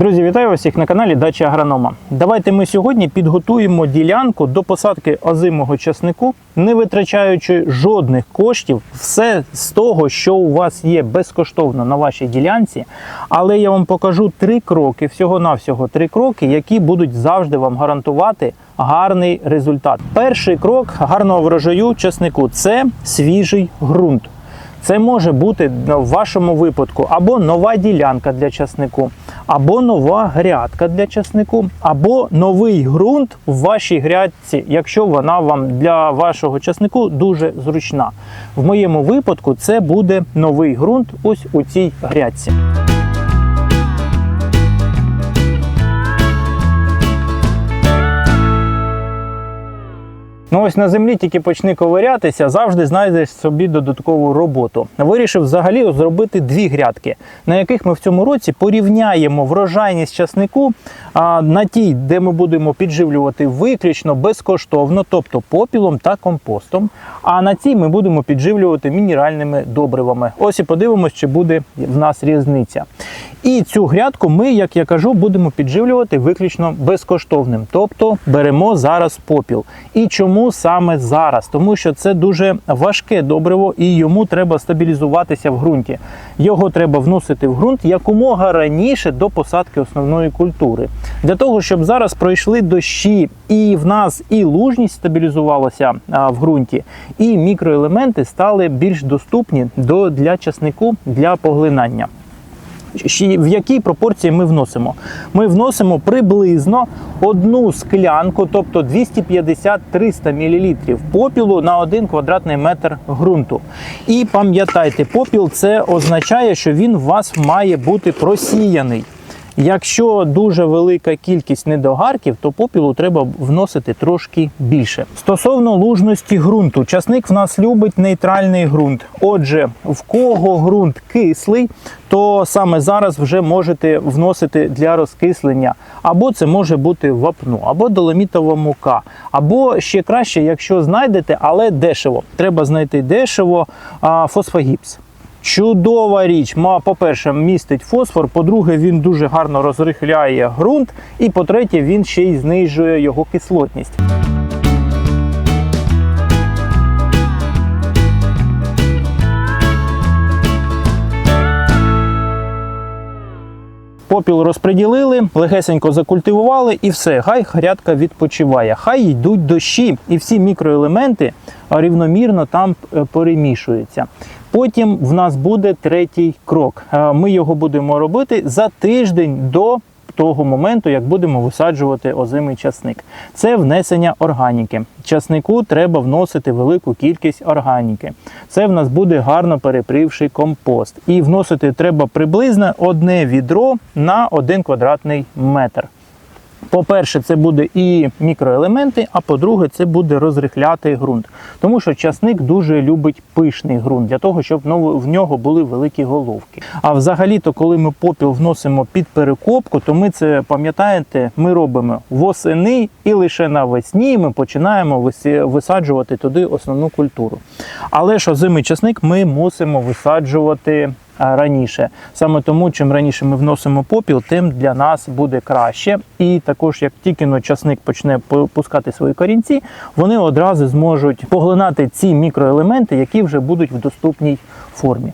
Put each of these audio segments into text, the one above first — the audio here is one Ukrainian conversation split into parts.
Друзі, вітаю всіх на каналі Дача Агронома. Давайте ми сьогодні підготуємо ділянку до посадки озимого часнику, не витрачаючи жодних коштів, все з того, що у вас є безкоштовно на вашій ділянці. Але я вам покажу три кроки, всього-навсього три кроки, які будуть завжди вам гарантувати гарний результат. Перший крок гарного врожаю часнику це свіжий ґрунт. Це може бути в вашому випадку або нова ділянка для часнику, або нова грядка для часнику, або новий ґрунт в вашій грядці, якщо вона вам для вашого часнику дуже зручна. В моєму випадку це буде новий ґрунт ось у цій грядці. Ну ось на землі тільки почни ковирятися, завжди знайдеш собі додаткову роботу. Вирішив взагалі зробити дві грядки, на яких ми в цьому році порівняємо врожайність часнику а, на тій, де ми будемо підживлювати виключно безкоштовно, тобто попілом та компостом. А на цій ми будемо підживлювати мінеральними добривами. Ось і подивимось, чи буде в нас різниця. І цю грядку ми, як я кажу, будемо підживлювати виключно безкоштовним. Тобто беремо зараз попіл. І чому саме зараз? Тому що це дуже важке добриво і йому треба стабілізуватися в ґрунті. Його треба вносити в ґрунт якомога раніше до посадки основної культури. Для того, щоб зараз пройшли дощі, і в нас і лужність стабілізувалася в ґрунті, і мікроелементи стали більш доступні до, для часнику для поглинання. В якій пропорції ми вносимо? Ми вносимо приблизно одну склянку, тобто 250-300 мл попілу на 1 квадратний метр ґрунту. І пам'ятайте, попіл це означає, що він у вас має бути просіяний. Якщо дуже велика кількість недогарків, то попілу треба вносити трошки більше. Стосовно лужності ґрунту, часник в нас любить нейтральний ґрунт. Отже, в кого ґрунт кислий, то саме зараз вже можете вносити для розкислення. Або це може бути вапну, або доломітова мука, або ще краще, якщо знайдете, але дешево. Треба знайти дешево фосфогіпс. Чудова річ. Ма, по-перше, містить фосфор, по-друге, він дуже гарно розрихляє ґрунт, і по-третє, він ще й знижує його кислотність. Попіл розподілили, легесенько закультивували і все, хай грядка відпочиває. Хай йдуть дощі, і всі мікроелементи рівномірно там е, перемішуються. Потім в нас буде третій крок. Е, Ми його будемо робити за тиждень до того моменту, як будемо висаджувати озимий часник. Це внесення органіки. Часнику треба вносити велику кількість органіки. Це в нас буде гарно перепривший компост. І вносити треба приблизно одне відро на один квадратний метр. По-перше, це буде і мікроелементи, а по-друге, це буде розрихляти ґрунт. Тому що часник дуже любить пишний ґрунт для того, щоб ну, в нього були великі головки. А взагалі-то, коли ми попіл вносимо під перекопку, то ми це пам'ятаєте, ми робимо восени і лише навесні ми починаємо висаджувати туди основну культуру. Але ж озимий часник ми мусимо висаджувати раніше. Саме тому, чим раніше ми вносимо попіл, тим для нас буде краще. І також, як тільки часник почне пу- пускати свої корінці, вони одразу зможуть поглинати ці мікроелементи, які вже будуть в доступній формі.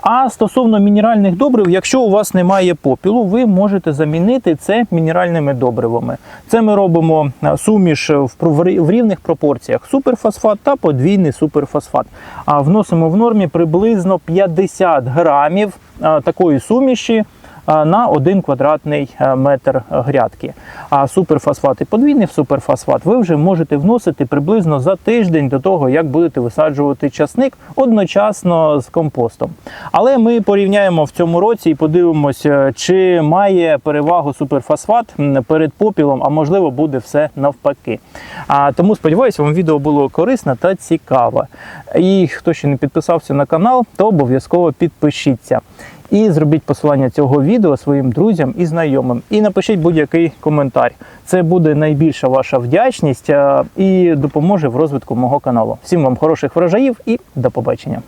А стосовно мінеральних добрив, якщо у вас немає попілу, ви можете замінити це мінеральними добривами. Це ми робимо суміш в пров- рівних пропорціях суперфосфат та подвійний суперфосфат. А вносимо в нормі приблизно 50 грамів такої суміші на 1 квадратний е, метр грядки. А суперфосфат і подвійний суперфосфат ви вже можете вносити приблизно за тиждень до того, як будете висаджувати часник одночасно з компостом. Але ми порівняємо в цьому році і подивимося, чи має перевагу суперфосфат перед попілом, а можливо буде все навпаки. А тому сподіваюся, вам відео було корисне та цікаве. І хто ще не підписався на канал, то обов'язково підпишіться. І зробіть посилання цього відео своїм друзям і знайомим. І напишіть будь-який коментар. Це буде найбільша ваша вдячність е, і допоможе в розвитку мого каналу. Всім вам хороших врожаїв і до побачення.